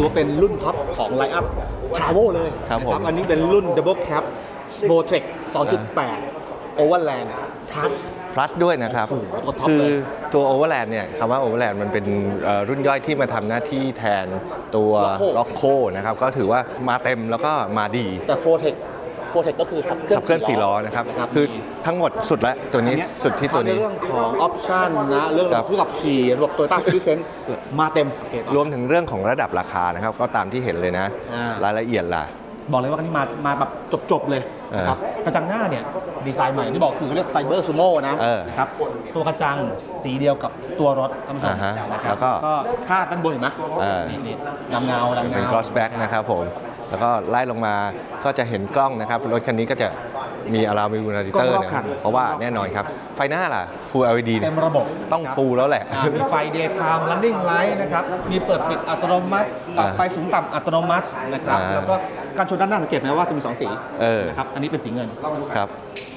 ถือว่าเป็นรุ่นท็อปของไล n ์อัพทราโวเลยครับนะผมอันนี้เป็นรุ่น Double Cap v o t e c 2.8 Overland Plus พลัสด้วยนะครับ โอ้โหตัวท็อปคือเลยตัว Overland เนี่ยคำว่า Overland มันเป็นเอ่อรุ่นย่อยที่มาทำหน้าที่แทนตัว Rocco Rocco นะครับ ก็ถือว่ามาเต็มแล้วก็มาดี แต่ v o t e c v o t e c ก็คือขับเคลื่อนขับเคลื่อนสี่ล้อนะครับนะคือทั้งหมดสุดแล้วตัวนี้อัเยสุดที่ตัวทั้งนี้ในเรื่องของออปชันนะเรื่องคระรับบบ ผู้ขับขี่ระบบตัวต้าซิติเซนมาเต็มรวมถึงเรื่องของระดับราคานะครับ ก็ตามที่เห็นเลยนะ อ่ารายละเอียดล่ะ บอกเลยว่าคันนี้มามาแบบจบ ๆ เลยนะครับกระจังหน้าเนี่ย ดีไซน์ใหม่ที่บอกคือเขาเรียกไซเบอร์ซูโม่นะเออนะครับตัวกระจังสีเดียวกับตัวรถท่านผู้ชมอ่าฮะนะครัแล้บวก็ ก็คาดด้านบนเห็นไหมเออนี่นี่ดำเงาดำเป็นเงา cross back นะครับผม แล้วก็ไล่ลงมาก็จะเห็นกล้องนะครับรถคันนี้ก็จะมีอารามิวนาริเตอร์กล้องรอบคัน เพราะว่าแน่นอนครับ ไฟหน้าล่ะ Full LED เต็มระบบต้อง นะครับ full แล้วแหละ อ่ามีไฟ daytime running light นะครับ มีเปิดปิดอัตโนมัติปรับอ่าไฟสูงต่ำอัตโนมัตินะครับ อ่าแล้วก็การชนด้านหน้าสังเกตไหมว่าจะมี 2 สีเออ นะครับ อันนี้เป็นสีเงิน ครับ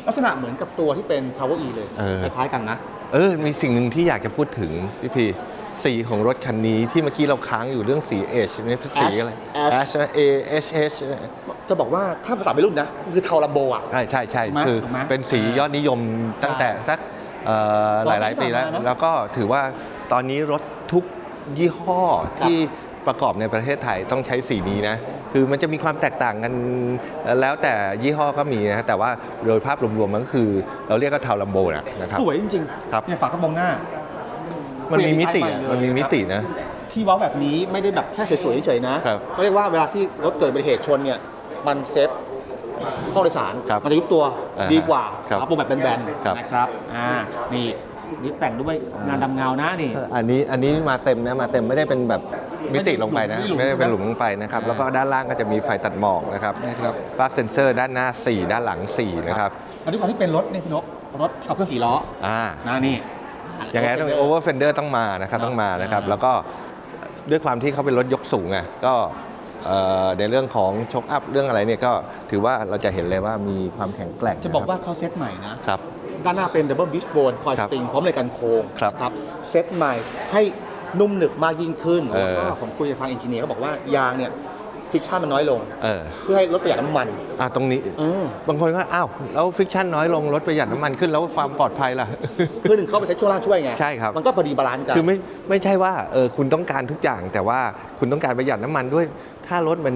ลักษณะเหมือนกับตัวที่เป็น Power E เลย เออ คล้ายๆกันนะ เออ มีสิ่งหนึ่งที่อยากจะพูดถึงพี่พี สีของรถคันนี้ที่เมื่อกี้เราค้างอยู่เรื่องสี H นี่สีอะไร Ash Ash A H H จะบอกว่าถ้าภาษาวัยรุ่นนะคือเทาลัมโบอะใช่ใช่ใช่ถูกไหมคือถูกไหมเป็นสียอดนิยมตั้งแต่สักเอ่อสหองปีลายๆปีแล้วที่ผ่านมานะแล้วก็ถือว่าตอนนี้รถทุกยี่ห้อครับที่ประกอบในประเทศไทยต้องใช้สีนี้นะ คือมันจะมีความแตกต่างกันเอ่อแล้วแต่ยี่ห้อก็มีนะแต่ว่าโดยภาพรวมๆมันก็คือ เราเรียกก็เทาลัมโบนะนะครับ สวยจริงครับเนี่ยฝากระโปรงหน้า มันมีมิติเปลี่ยอะนดีไซน์ใหม่เลยมันมีมิตินะ ที่เว้าแบบนี้ไม่ได้แบบแค่สวยๆเฉยๆนะครับเขาเรียกว่าเวลาที่รถเกิดอุบัติเหตุชนเนี่ยมันเซฟห้องโดยสารครับมันจะยุบตัวอ่าฮะดีกว่าครับฝาโปรงแบบแบนครับ ๆนะครับอ่านี่นี่แต่งด้วยงานดำเงานะนี่ อันนี้อันนี้มาเต็มนะมาเต็มไม่ได้เป็นแบบมิติลงไปนะไม่ไม่ได้ได้เป็เป็นนหหลุลุมมลงไปนะครับอ่าแล้วก็ด้านล่างก็จะมีไฟตัดหมอกนะครับนะครับ ปลั๊กเซนเซอร์ด้านหน้า 4 ด้านหลัง 4 นะครับแล้วด้วยความที่เป็นรถเนี่ยพี่นกรถขับเคลื่อนสี่ล้ออ่า นะนี่อ ย่างไงต้องโอเวอร์เฟนเดอร์ต้องมานะครับเนอะต้องมานะครับอ่าแล้วก็ด้วยความที่เขาเป็นรถยกสูงไงก็เอ่อในเรื่องของช็อคอัพเรื่องอะไรเนี่ยก็ถือว่าเราจะเห็นเลยว่ามีความแข็งแกร่งจะบอกว่าเขาเซตใหม่นะครับด้านหน้าเป็น Double Beach Bone คอยคสรับปริงพร้อมเลยกันโค้งครับครับเซตใหม่ให้นุ่มหนึบมากยิ่งขึ้นเอแล้วอก็ผมคุยกับทางเอนจิเนียร์เขาบอกว่ายางเนี่ย ฟิกชันมันน้อยลง เออเพื่อให้รถประหยัดน้ำมันอะตรงนี้ เออบางคนก็อ้าวแล้วฟิกชันน้อยลงรถประหยัดน้ำมันขึ้นแล้วความปลอดภัยล่ะ คือหนึ่งเข้าไปใช้ช่วงล่างช่วยไงใช่ครับ มันก็พอดีบาลานซ์กัน คือไม่ไม่ใช่ว่าเออคุณต้องการทุกอย่าง แต่ว่าคุณต้องการประหยัดน้ำมันด้วย ถ้ารถมัน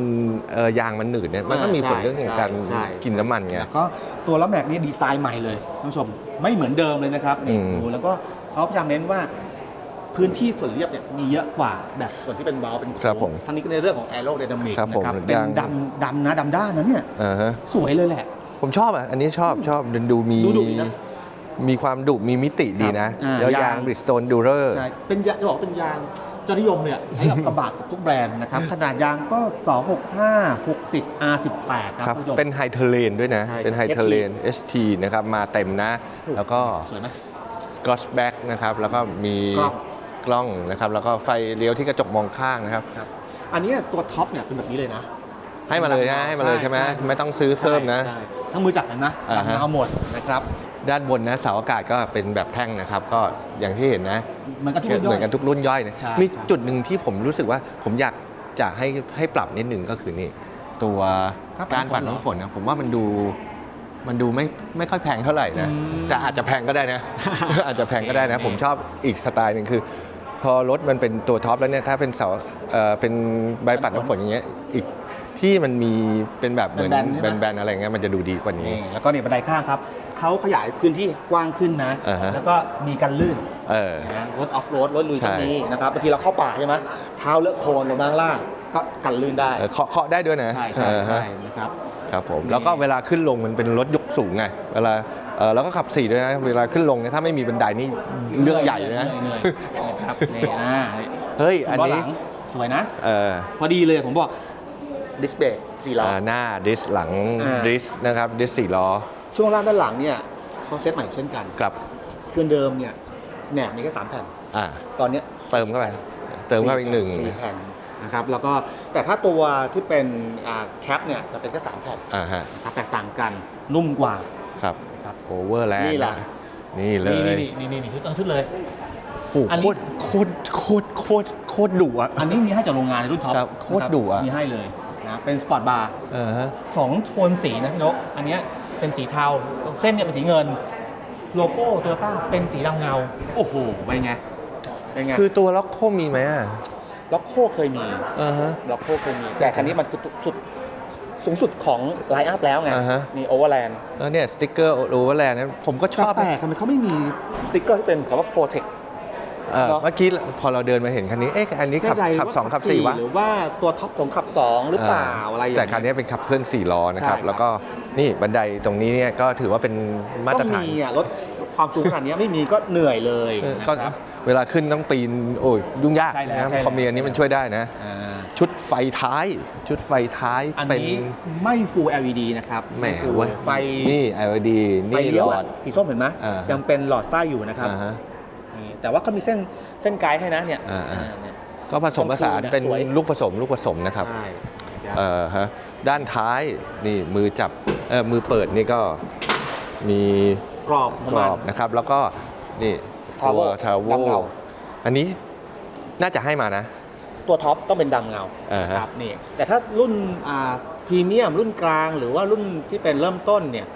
เออยางมันหนืดเนี่ยมันก็มีผลเรื่องของการใช่กินน้ำมันไง แล้วก็ตัวล้อแม็กนี่ดีไซน์ใหม่เลยท่านผู้ชมไม่เหมือนเดิมเลยนะครับนี่อืม ดูแล้วก็เขาพยายามเน้นว่า พื้นที่ส่วนเรียบเนี่ยมีเยอะกว่าแบบส่วนที่เป็นวาล์วเป็นโค้ครับผมงทั้งนี้ก็ในเรื่องของแอโร d y นามิกครับผมนะครับเป็นยางดำดำนะดำด้านนะเนี่ยอ่าฮะสวยเลยแหละ ผมชอบอะ อันนี้ชอบชอบดูมีดูดุดีนะมีความดุมีมิติดีนะอ่าแล้วยายาง งบริสโตนดูเรอร์ ใช่เป็นยางจะบอกว่าเป็นยางจะนิยมเนี่ยใช้กับกระบะกับทุกแบรนด์นะครับ ขนาดยางก็ 265 60 R18 ครับครับคุณผู้ชม เป็นไฮเทเลนด้วยนะ ใช่เป็นไฮใช่เทเลน ST นะครับ มาเต็มนะ แล้วก็สวยไหมก o อ s แบ็กนะครับ แล้วก็มีกล้อง กล้องนะครับ แล้วก็ไฟเลี้ยวที่กระจกมองข้างนะครับครับ อันนี้ตัวท็อปเนี่ยเป็นแบบนี้เลยนะ ให้มาเลยนะให้มาเลยใช่ไหมไม่ต้องซื้อเพิ่มนะใช่ทั้งมือจับเห็นนะอ่าฮะดำเอาหมดนะครับด้านบนนะเสาอากาศก็เป็นแบบแท่งนะครับ ก็อย่างที่เห็นนะเหมือนกับที่เหรุ่นย่มืออยนกันทุกรุ่นย่อยนะใช่มีใช่จุดหนึ่งที่ผมรู้สึกว่าผมอยากจะให้ให้ปรับนิดหนึ่งก็คือนี่ตัวครับการปัดน้ำฝนเหรอน้ำฝนนะผมว่ามันดูมันดูไม่ไม่ค่อยแพงเท่าไหร่นะอืมแต่อาจจะแพงก็ได้นะ อาจจะแพงก็ได้นะ ผมชอบอีกสไตล์หนึ่งคือ พอรถมันเป็นตัวท็อปแล้วเนี่ยถ้าเป็นเสาเอ่อเป็นใบปัดน้ำฝนอย่างเงี้ยอีกที่มันมีเป็นแบบเหมือนแบนๆใช่ไหม แบนๆอะไรเงี้ยมันจะดูดีกว่านี้ นี่แล้วก็นี่บันไดข้างครับเขาขยายพื้นที่กว้างขึ้นนะ อ่าฮะ แล้วก็มีกันลื่นเออ นะรถออฟโรดรถลุยใช่ ก็มีนะครับบางทีเราเข้าป่าใช่ไหมเท้าเลอะโคลนลงมาข้างล่างก็กันลื่นได้ เออเคาะเคาะได้ด้วยนะใช่ใช่ใช่เออนะครับ ครับผมนี่แล้วก็เวลาขึ้นลงมันเป็นรถยกสูงไงเวลา เออแล้วก็ขับสี่ด้วยนะเวลาขึ้นลงเนี่ยถ้าไม่มีบันไดนี่เรื่องใหญ่นะเหนื่อยๆนะครับนี่อ่านี่เฮ้ยส่อัวนนล้อหนี้ลังสวยนะเออพอดีเลยผมบอกดิสเบรกสี่ล้ออ่าหน้าดิสหลังอ่าดิสนะครับดิสสี่ล้อช่วงล่างด้านหลังเนี่ยเขาเซตใหม่เช่นกันกลับเครื่องเดิมเนี่ยแหนบมีแค่สามแผ่นอ่าตอนเนี้ยเติมเข้าไปเติมเข้าไปอีกหนึ่งสี่แผ่นนะครับแล้วก็แต่ถ้าตัวที่เป็นแคปเนี่ยจะเป็นแค่สามแผ่นอ่าฮะนะครับแตกต่างกันนุ่มกว่าครับนะ ครับโอเวอร์แลนนี่ด์แหละนี่เลยนี่นี่นี่นี่นี่ชุดตั้งชุดเลยโหอันโคนี้ตรโคตรโคตรโคตรโคตรดุอะอันนี้มีให้จากโรงงานในรุ่นท็อปครับโคตรนะดุอะมีให้เลยนะเป็นสปอร์ตบาร์เออฮะสองโทนสีนะพี่นกอันเนี้ยเป็นสีเทาเส้นเนี่ยเป็นสีเงิน โลโก้โตโยต้าเป็นสีดำเงา โอ้โหเป็นไงเป็นไงคือตัวล็อกโคมีไหมอะล็อกโคเคยมีเออฮะล็อกโคเคยมี แต่คันนี้มันคือสุด สูงสุดของไลน์อัพแล้วไง อ่าฮะ มีโอเวอร์แลนด์แล้วเนี่ยสติ๊กเกอร์โอเวอร์แลนด์นะผมก็ชอบแต่ทำไมเขาไม่มี สติ๊กเกอร์ที่เป็นคำว่าโปรเทค เออเนอะ เมื่อกี้พอเราเดินมาเห็นคันนี้เอ๊ะอันนี้ขับขับสองขับสี่วะหรือว่าตัวท็อปของขับ 2 หรือเปล่าอะไรอย่างแต่เงี้ย คันนี้เป็นขับเคลื่อน4ล้อนะครับใช่ครับ แล้วก็นี่บันไดตรงนี้เนี่ยก็ถือว่าเป็นมาตรต้องฐานมีอะรถความสูงขนาดเนี้ยไม่มีก็เหนื่อยเลยเออนะก็ครับ เวลาขึ้นต้องปีนโอ้ยยุ่งยากใช่แล้วนะใช่แล้วพอมีอันนี้มันช่วยได้นะ อ่า ชุดไฟท้าย ชุดไฟท้ายอันเป็นนี้ไม่ Full LED นะครับแหมไม่ full เว้ยไฟนี่ LED ไฟนี่เลี้ยวหลออะด สีส้มเห็นไหมอ่าฮะ ยังเป็นหลอดไส้อยู่นะครับอ่าฮะ นี่แต่ว่าก็มีเส้นเส้นไกด์ให้นะเนี่ยอ่าๆ อ่าเนี่ย ก็ผสมผสานต้องคืนนะเป็นสวย ลูกผสมลูกผสมนะครับใช่เอ่อฮะด้านท้ายนี่มือจับเออมือเปิดนี่ก็มีกรอบของกรมันอบนะครับ แล้วก็นี่ตัว Tower ทาวเวดำเงา อันนี้น่าจะให้มานะ ตัวท็อปต้องเป็นดำเงาอ่าฮะ ครับนี่แต่ถ้ารุ่นอ่าพรีเมียมรุ่นกลางหรือว่ารุ่นที่เป็นเริ่มต้นเนี่ย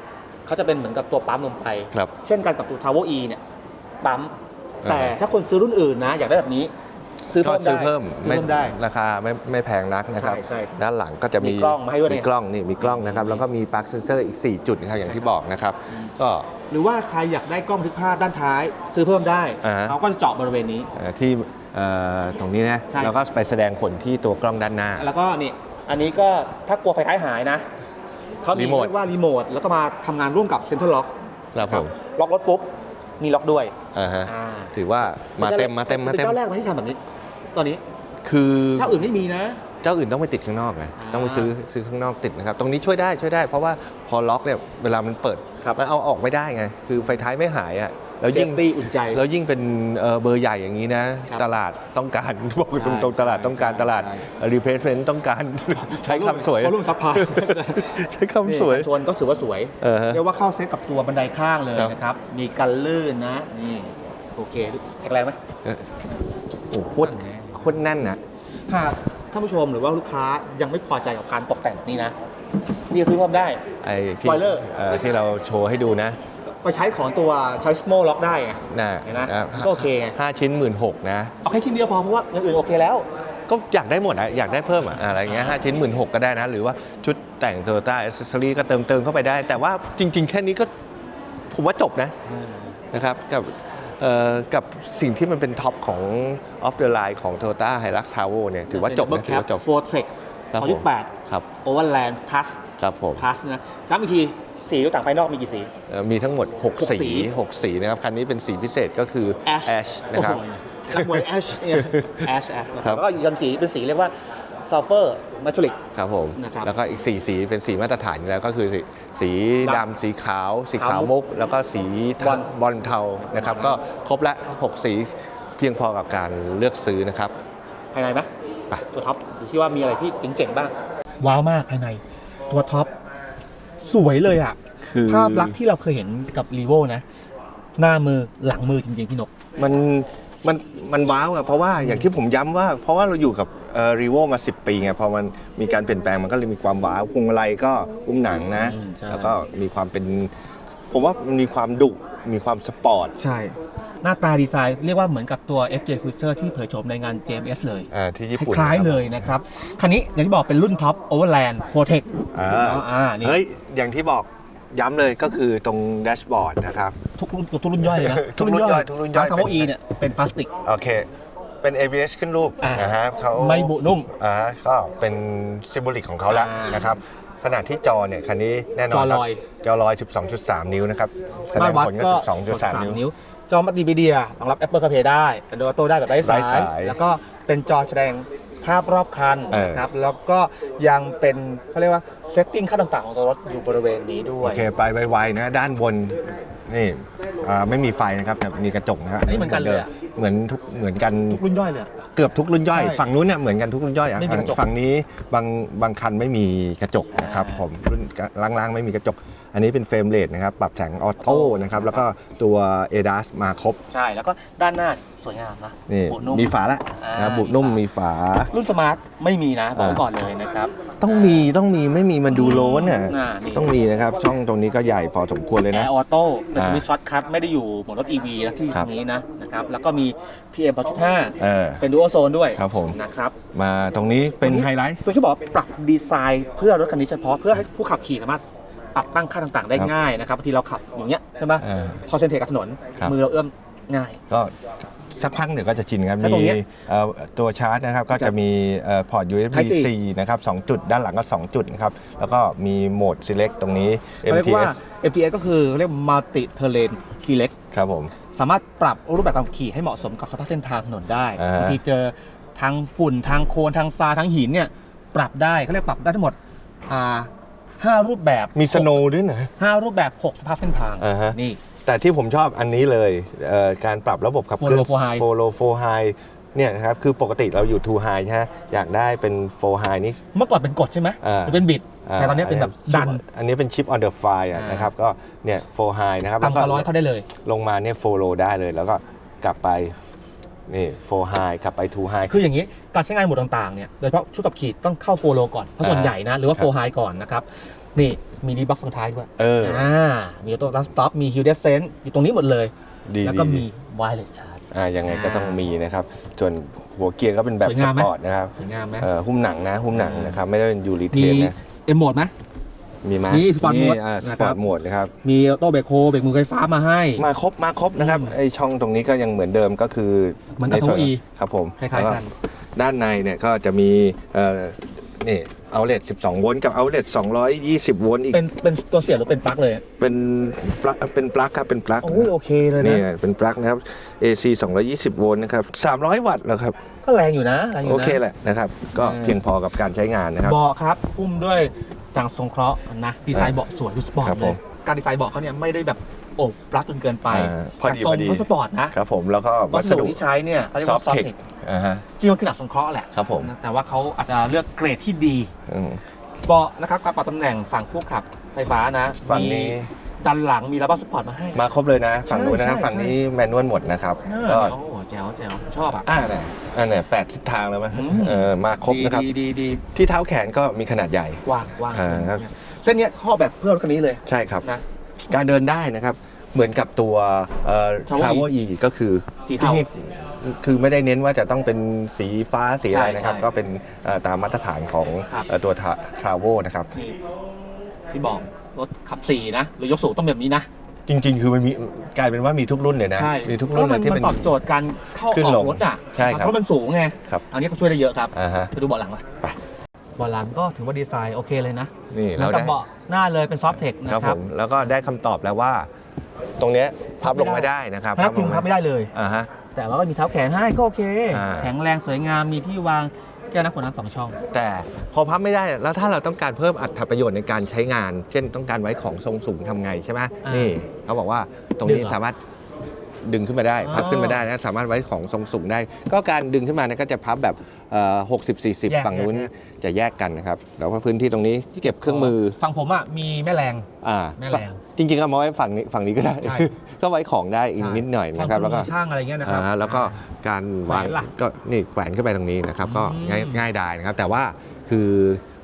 เขาจะเป็นเหมือนกับตัวปั๊มลงไป ครับ เช่นกันกับตัว Tower E เนี่ยปั๊ม อ่าฮะแต่ถ้าคนซื้อรุ่นอื่นนะ อยากได้แบบนี้ ซื้อก็เพิ่มได้ซื้อเพิ่มซื้อเพิ่มได้ ราคาไม่ไม่แพงนักนะครับ ใช่ใช่ครับด้านหลังก็จะมีมีกล้องมาให้ด้วยเนี่ยมีกล้องนี่มีกล้องนะครับ แล้วก็มีปลั๊กเซนเซอร์อีก 4 จุดนะครับอย่างที่บอกนะครับ ก็ หรือว่าใครอยากได้กล้องบันทึกภาพด้านท้าย ซื้อเพิ่มได้ อ่าฮะเขาก็จะเจาะบริเวณนี้ เอ่อที่เอ่อตรงนี้นะใช่ แล้วก็ไปแสดงผลที่ตัวกล้องด้านหน้า แล้วก็นี่อันนี้ก็ถ้ากลัวไฟท้ายหายนะเขามีรีโมท เรียกว่ารีโมทแล้วก็มาทำงานร่วมกับเซ็นทรัลล็อกครับผมล็อกรถปุ๊บมีล็อกด้วยอ่าฮะอ่าถือว่ามาเต็มมาเต็มมาเป็นเต็ม เจ้าแรกไหมที่ทำแบบนี้ ตอนนี้คือเจ้าอื่นไม่มีนะ เจ้าอื่นต้องไปติดข้างนอกไงอ่าต้องไปซื้อซื้อข้างนอกติดนะครับ ตรงนี้ช่วยได้ช่วยได้เพราะว่าพอล็อกเนี่ยเวลามันเปิดครับมันเอาออกไม่ได้ไง คือไฟท้ายไม่หายอะแล้วเซยิ่ฟงตี้อุ่นใจแล้วยิ่งเป็นเอ่อเบอร์ใหญ่อย่างนี้นะครับตลาดต้องการบอกใช่ตรงๆตลาดต้องการใช่ตลาดใช่ replacement ต้องการใช้คำสวยรุ่นซัพพลายใช้คำสวยชนก็ถือว่าสวยเออฮะเรียกว่าเข้าเซตกับตัวบันไดข้างเลยครับนะครับ มีกันลื่นนะนี่โอเคแข็งแรงไหมเออโอ้โหโคตรแน่โคตรแน่นนะหาก ท่านผู้ชมหรือว่าลูกค้ายังไม่พอใจกับการตกแต่งแบบนี้นะนี่ซื้อเพิ่มได้ ไอ้ที่ Spoiler เอ่อที่เราโชว์ให้ดูนะไปใช้ของตัวใช้สโมล็อกได้ไงน่ะเห็นไหมอะก็โอเคไง ห้าชิ้นหมื่นหกนะ เอาแค่ชิ้นเดียวพอเพราะว่าอย่างอื่นโอเคแล้ว ก็อยากได้หมดอะอยากได้เพิ่มอะอะไรเงี้ยห้าชิ้นหมื่นหกก็ได้นะ หรือว่าชุดแต่งโตโยต้าอ c เซอรี่ก็เติมเติมเข้าไปได้ แต่ว่าจริง ๆ แค่นี้ก็ผมว่าจบนะนะครับกับเอ่อ กับสิ่งที่มันเป็นท็อปของ off the line ของ Toyota Hilux t a v o เนี่ยถือว่าจบนะถือว่าจบโฟร์เทคครับสองผจุมดแปดครับโอเวอร์แลนด์พลัสครับผมพลัสนะย้ำอีกทีสีตัวต่างภายนอกมีกี่สีเอ่อมีทั้งหมดหก6สีสี 6 สีนะครับ คันนี้เป็นสีพิเศษก็คือ Ash Ash นะครับโอ้โหนักมวยแอชเนี่ยแอชแอชครับแล้วก็อีกคำสีเป็นสีเรียกว่า ซัลเฟอร์มัทูริก ครับผม นะครับแล้วก็อีก 4 สีเป็นสีมาตรฐานอยู่แล้วก็คือสีสีดำดำสีขาว สีขาขาววมุมุกกแล้วก็สีบอล บอลเทานะครับ ก็ครบละ6 สีเพียงพอกับการเลือกซื้อนะครับ ภายในไหมไป ตัวท็อปดูที่ว่ามีอะไรที่เจ๋งๆบ้าง ว้าวมากภายใน ตัวท็อป สวยเลยอะ คือภาพลักษณ์ที่เราเคยเห็นกับรีโวนะ หน้ามือหลังมือจริงๆ พี่นก มันมันมันว้าวอะเพราะว่าอย่างที่ผมย้ำว่า เพราะว่าเราอยู่กับ รีโวมา 10 ปีไงพอมันมีการเปลี่ยนแปลงมันก็เลยมีความว้าวพวงมาลัยก็อุ้มหนังนะ อืมใช่ แล้วก็มีความเป็น ผมว่ามันมีความดุมีความสปอร์ตใช่ หน้าตาดีไซน์เรียกว่าเหมือนกับตัว FJ Cruiser ที่เผยโฉมในงาน JMS เลย อ่าที่ญี่ปุ่นคล้ายนะครับๆเลยนะครับ คันนี้อย่างที่บอกเป็นรุ่นท็อป Overland f o r t e c อ่าอ่านี่เฮ้ย อย่างที่บอกย้ำเลยก็คือตรงแดชบอร์ดนะครับ ทุกรุ่นทุกรุ่นย่อยเลยนะทุกรุ่นย่อยทุกรุ่นย่อย ทั้ง Tower E เนี่ยเป็นพลาสติก โอเค เป็น ABS ขึ้นรูปอ่าน นะฮะเขาไม่บุนุ่ม อ่าก็เป็นซิมโบลิกของเขาแล้วอ่านนะครับขนาดที่จอเนี่ยคันนี้แน่นอนจอลอยจอลอย 12.3 นิ้วนะครับแสดมางวัดผลก็ก็12.3นิ้วนิ้ว จอมัลติมีเดียรองรับ Apple CarPlay ได้ Android Auto ได้แบบไร้สาไร้สายยแล้วก็เป็นจอแสดงภาพรอบคันเออ นะครับ แล้วก็ยังเป็นเขาเรียกว่าเซตติ้งค่าต่างๆของตัวรถอยู่บริเวณนี้ด้วโอย เคไปไวๆนะด้านบน นี่อ่าไม่มีไฟนะครับแต่มีกระจกนะครับอันนี้เหมือนกันเลยอะ เหมือนทุกเหมือนกันทุกรุ่นย่อยเลยอะ เกือบทุกรุ่นย่อยใช่ฝั่งนู้นเนี่ยเหมือนกันทุกรุ่นย่อยอะไม่มีกระจกฝั่งนี้บางบางคันไม่มีกระจกนะครับอ่า ผมรุ่นล่างๆไม่มีกระจก อันนี้เป็นเฟรมเรทนะครับ ปรับแสงออโต้นะครับ แล้วก็ตัว ADAS มาครบ ใช่แล้วก็ด้านหน้าสวยงามนะนี่บุนุ่มมีฝาละอ่านะครับบุนุ่มมีมีฝาฝา รุ่นสมาร์ทไม่มีนะบอกไว้อ่าก่อนเลยนะครับ ต้องมีต้องมีไม่มีมันดูโล้นอะอ่านี่ต้องมีนะครับ ช่องตรงนี้ก็ใหญ่พอสมควรเลยแอนะร์ออโต้เป็นอ่าสวิตช์ช็อตคัทไม่ได้อยู่เหมือนรถ EV นะที่ครับนี้นะนะครับแล้วก็มี PM 2.5เออเป็นดู a l โซนด้วยครับผมนะครับมาตรงนี้เป็นไฮไลท์ตัวที่บอกว่าปรับดีไซน์เพื่อรถคันนี้เฉพาะเพื่อให้ผู้ขับขี่สามารถ ปรับตั้งค่าต่างๆ ได้ครับง่ายนะครับบางทีเราขับอย่างเงี้ยใช่ไหมเออคอนเซนเทรตกับถนนครับ มือเราเอื้อมง่าย ก็สักพักเดี๋ยวก็จะชินครับ แล้วตรงมีเนี้ยเอ่อตัวชาร์จนะครับ ก็จะมีเอ่อพอร์ต USB Type C C นะครับ2จุดด้านหลังก็ 2 จุดนะครับ แล้วก็มีโหมด select ตรงนี้ เขาเรียกว่า MTS MTS ก็คือเรียก Multi Terrain Select ครับผม สามารถปรับรูปแบบการขับขี่ให้เหมาะสมกับสภาพเส้นทางถนนได้อ่าฮะ บางทีเจอทางฝุ่นทางโคลนทางทรายทางหินเนี่ยปรับได้เขาเรียกปรับได้ทั้งหมดอ่า ห้ารูปแบบมีสโนว์ด้วยนะห้ารูปแบบหกสภาพเส้นทางอ่าฮะ นี่ แต่ที่ผมชอบอันนี้เลยเอ่อการปรับระบบขับเคลื่อน Follow for high follow for high เนี่ยนะครับ คือปกติเราอยู่ two high ใช่ไหมอยากได้เป็น for high นี่ เมื่อก่อนเป็นกดใช่ไหมอ่า หรือเป็นบิดแต่ตอนนี้เป็นแบบดัน อันนี้เป็นชิป on the fly อะอ่านนะครับ ก็เนี่ย for high นะครับต่ำกว่าร้อยเขาได้เลย ลงมาเนี่ย follow ได้เลย แล้วก็กลับไป นี่ for high กลับไป two high คืออย่างนี้การใช้งานโหมดต่างๆเนี่ยโดยเฉพาะชุดกับขี่ต้องเข้าโฟโลก่อนเพราะส่วนอ่าใหญ่นะหรือว่าครัโฟบไฮก่อนนะครับนี่มีดีบัฟฝั่งท้ายด้วยเอออ่ามีตัวรัสต็อปมีฮิลเดสเซนอยู่ตรงนี้หมดเลยดีแล้วก็ดีมีไวเลสชาร์จอ่ายังไงก็อ่าต้องมีนะครับ ส่วนหัวเกียร์ก็เป็นแบบสวยสงามไหมปอร์ตนะครับสวยงามไหมเอ่อหุ้มหนังนะหุ้มหนังนะครับไม่ได้เป็นยูริเทมีนนะเอ็มโหมดไหม มีไหมมี Sport Mode อ่าสนะปคอรัร์บตโหมดนะครับ มีออโต้เบรกโฮเบรกมือไฟฟ้ามาให้ มาครบมาครบนะครับอืมไอช่องตรงนี้ก็ยังเหมือนเดิมก็คือเหมือนในส่วน Tahoe E ครับผมคล้ายๆกัน แล้วด้านในเนี่ยก็จะมีเอ่อนี่เอาเลท12 โวลต์กับเอาเลท220 โวลต์อีกเป็นเป็นตัวเสียบหรือเป็นปลั๊กเลยเป็นปลั๊กเป็นปลั๊กครับเป็นปลั๊กโอ้ยโอเคเลยนี่นะเป็นปลั๊กนะครับ AC 220 โวลต์นะครับ 300 วัตต์แล้วครับ ก็แรงอยู่นะแรงอยู่โอนะเคแหละนะครับ ก็เออ เพียงพอกับการใช้งานนะครับ เบาะครับอุ้มด้วย จังทรงเคราะห์นะดีไซน์เบาะสวยดูสปอร์ตครับเลผยม การดีไซน์เบาะเขาเนี่ยไม่ได้แบบโอบปลั๊กจนเกินไปอ่าพอดีแต่ทรงพอดีรถสปอร์ตนะครับผมแล้วก็วัวัสสดุดุที่ใช้เนี่ยเขาเรียกซอฟว่าซอฟเทเทคคอ่าฮะ จริงมันคือหลักสงเคราะห์แหละครับผม นะแต่ว่าเขาอาจจะเลือกเกรดที่ดีอืม เบาะนะครับการปรับตำแหน่งฝั่งผู้ขับไฟฟ้านะฝั่งนี้ มีดันหลังมีระบบสปอร์ตมาให้ มาครบเลยนะ ฝั่งนู้นนะครับใช่ใช่ฝั่งนี้แมนนวลหมดนะครับ เออก็โอ้โห แจ๋วแจ๋วชอบอะ อ่าเนี่ยอ่าเนี่ยแปดทิศทางแล้วมั้ยอืม เออมาครบนะครับ ดีดีดีที่เท้าแขนก็มีขนาดใหญ่ กว้างกว้างอ่าครับ เส้นเนี้ยข้อแบบเพื่อรถคันนี้เลยใช่ครับ นะ การเดินได้นะครับ เหมือนกับตัวเอ่อ Travel Travel E ก็คือสีเทาที่นี่คือไม่ได้เน้นว่าจะต้องเป็นสีฟ้าสีอะไรนะครับ ใช่ใช่ก็เป็นเอ่อตามมาตรฐานของครับ เอ่อตัว Travel นะครับ นี่ที่บอกรถขับสี่นะหรือยกสูงต้องแบบนี้นะ จริง ๆ คือมันมีกลายเป็นว่ามีทุกรุ่นเลยนะ ใช่มีทุกรุ่นพเลราะยมันที่มัเป็นนตอบโจทย์การเข้าขึ้นออลกงรถอะใช่ครับเพราะมันสูงไงครับ อันนี้ก็ช่วยได้เยอะครับอ่าฮะ ไปดูเบาะหลังมาไป เบาะหลังก็ถือว่าดีไซน์โอเคเลยนะนี่เหมือเรานกับได้เบาะหน้าเลยเป็นซอฟเทคนะครับคผรับมแล้วก็ได้คำตอบแล้วว่า ตรงเนี้ยพับลงพับไม่ไม่ได้ได้นะครับพนักพิงพับไม่ได้เลย อ่าฮะ แต่ว่าก็มีเท้าแขนให้ก็โอเค อ่า แข็งแรงสวยงามมีที่วาง แก้วน้ำขวดน้ำสองช่อง แต่พอพับไม่ได้แล้วถ้าเราต้องการเพิ่มอัตราประโยชน์ในการใช้งาน เช่นต้องการไว้ของทรงสูงทำไงใช่ไหมอ่านี่นี่เขาบอกว่าตรงดึนี้งเหรอ สามารถ ดึงขึ้นมาได้อ๋อพับขึ้นมาได้นะสามารถไว้ของทรงสูงได้ ก็การดึงขึ้นมาเนี่ยก็จะพับแบบหกสิบสี่สิบแยกฝั่งนู้นแยก จะแยกกันนะครับแล้วก็พื้นที่ตรงนี้ที่เก็บเครื่องมือฝั่งผมอะมีแม่แรง อ่าแม่แรงจริงๆเอามาไว้ฝั่งนี้ฝั่งนี้ก็ได้ ใช่ ก็ไว้ของได้อีกใช่นิดหน่อยฝั่งนะครับณแล้วก็มีช่างอะไรเงี้ยนะครับ อ่าแล้วก็การวางแขวนล่ะก็นี่แขวนขึ้นไปตรงนี้นะครับ ก็อืมง่ายง่ายดายนะครับ แต่ว่าคือ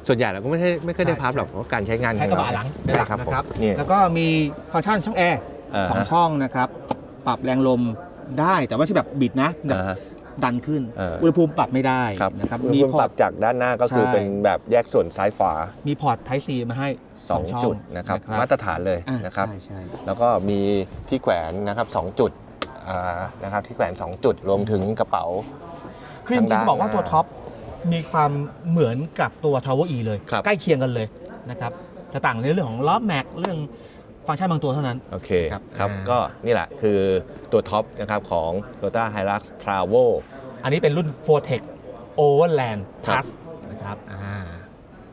ส่วนใหญ่เราก็ไม่ได้ไม่เคอยได้ใช่พับหรอกเพราะการใช้งานใช้กระบะหลังเป็นใช่หลักครับนะครับ ผมนี่แล้วก็มีฟังก์ชันช่องแอร์อ่าฮะสองช่องนะครับ ปรับแรงลมได้แต่ว่าไม่ใช่แบบบิดนะแบบอ่าฮะ ดันขึ้นเอออุ อุณหภูมิปรับไม่ได้ครับนะครับมีมีปพอรัร์บตจากด้านหน้าก็คือใช่ เป็นแบบแยกส่วนซ้ายขวามีพอร์ต Type C มาให้สอง2ช่องจุดนะครับนะมาตรฐานเลยอ่านะครับ ใช่ใช่ แล้วก็มีที่แขวนนะครับ2จุดอ่านะครับที่แขวน2จุดรวมถึงกระเป๋า คือจริงๆทางด้านจะบอกว่าตัวหน้าท็อปมีความเหมือนกับตัว Tower E เลย ครับ ใกล้เคียงกันเลยนะครับจะต่างในเรื่องของล้อแม็กเรื่อง ฟังก์ชันบางตัวเท่านั้น โอเคครับครับ อ่า ก็นี่แหละคือตัวท็อปนะครับของ Toyota Hilux Travel อันนี้เป็นรุ่น Fortec Overland ครับ Plus นะครับอ่า